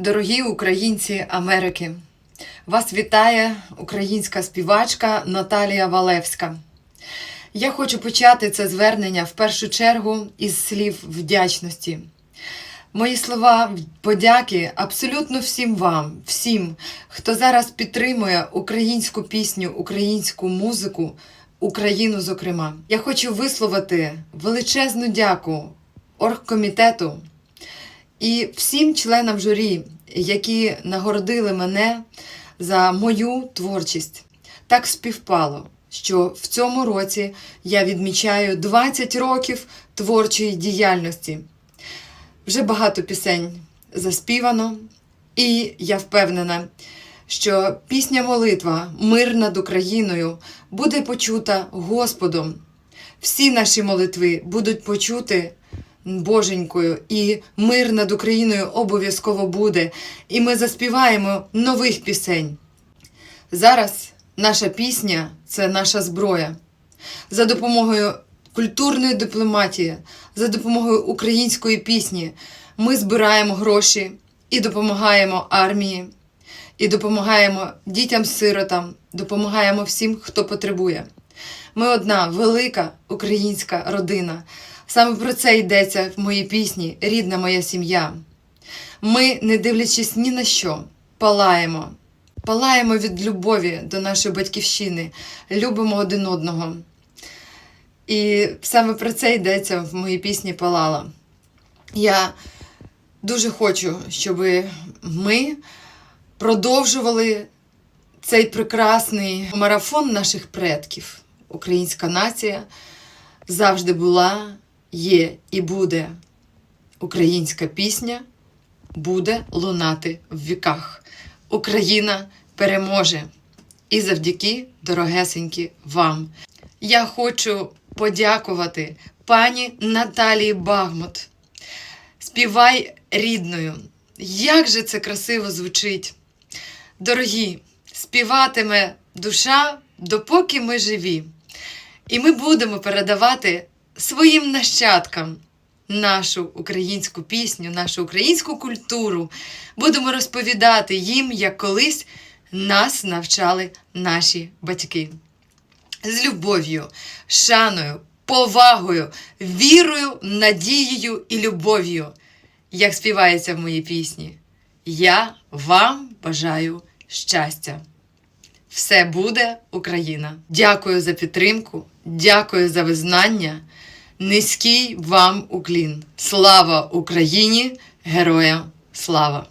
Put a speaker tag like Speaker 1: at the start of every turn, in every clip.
Speaker 1: Дорогі українці Америки, вас вітає українська співачка Наталія Валевська. Я хочу почати це звернення в першу чергу із слів вдячності. Мої слова подяки абсолютно всім вам, всім, хто зараз підтримує українську пісню, українську музику, Україну, зокрема. Я хочу висловити величезну дяку оргкомітету і всім членам журі, які нагородили мене за мою творчість. Так співпало, що в цьому році я відмічаю 20 років творчої діяльності. Вже багато пісень заспівано, і я впевнена, що пісня молитва Мир над Україною буде почута Господом. Всі наші молитви будуть почути Боженькою, і мир над Україною обов'язково буде. І ми заспіваємо нових пісень. Зараз наша пісня це наша зброя. За допомогою культурної дипломатії, за допомогою української пісні ми збираємо гроші і допомагаємо армії, і допомагаємо дітям-сиротам, допомагаємо всім, хто потребує. Ми одна велика українська родина. Саме про це йдеться в моїй пісні Рідна моя сім'я. Ми, не дивлячись ні на що, палаємо. Палаємо від любові до нашої батьківщини, любимо один одного. І саме про це йдеться в моїй пісні Палала. Я дуже хочу, щоб ми продовжували цей прекрасний марафон наших предків. Українська нація завжди була, є і буде. Українська пісня буде лунати в віках. Україна переможе. І завдяки, дорогесенькі, вам. Я хочу подякувати пані Наталії Багмут. Співай рідною. Як же це красиво звучить! Дорогі, співатиме душа, допоки ми живі. І ми будемо передавати своїм нащадкам нашу українську пісню, нашу українську культуру. Будемо розповідати їм, як колись нас навчали наші батьки. З любов'ю, шаною, повагою, вірою, надією і любов'ю, як співається в моїй пісні. Я вам бажаю щастя. Все буде Україна. Дякую за підтримку, дякую за визнання. Низький вам уклін. Слава Україні! Героям слава!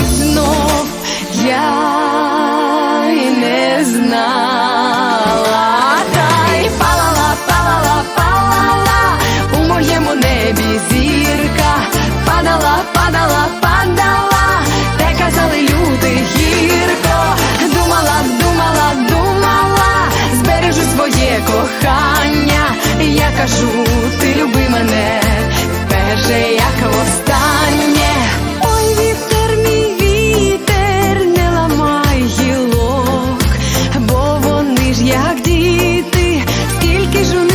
Speaker 2: Знов. Я й не знала, та й палала, палала, палала у моєму небі зірка, падала, падала, падала, те казали люди гірко, думала, думала, думала, збережу своє кохання. Я кажу, ти люби мене, перше, як востаннє. Діти, скільки ж у них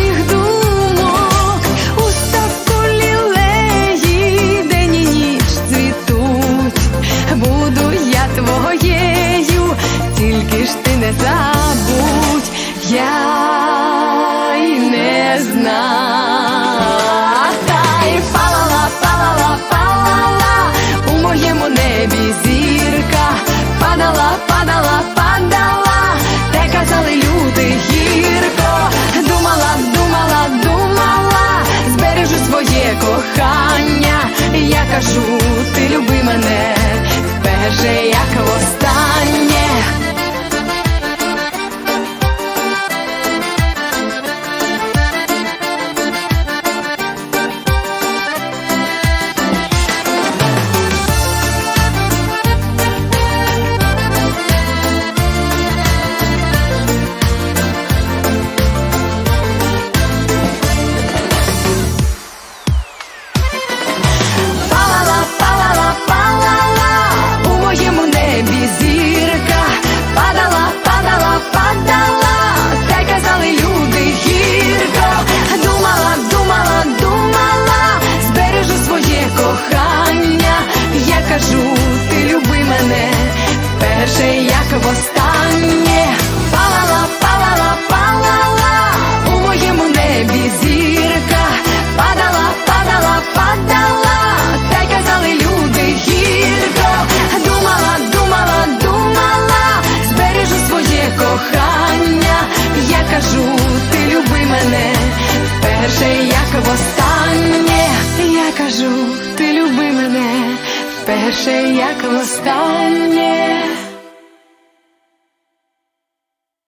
Speaker 1: вперше, як востаннє. Я кажу, ти люби мене, вперше, як востаннє.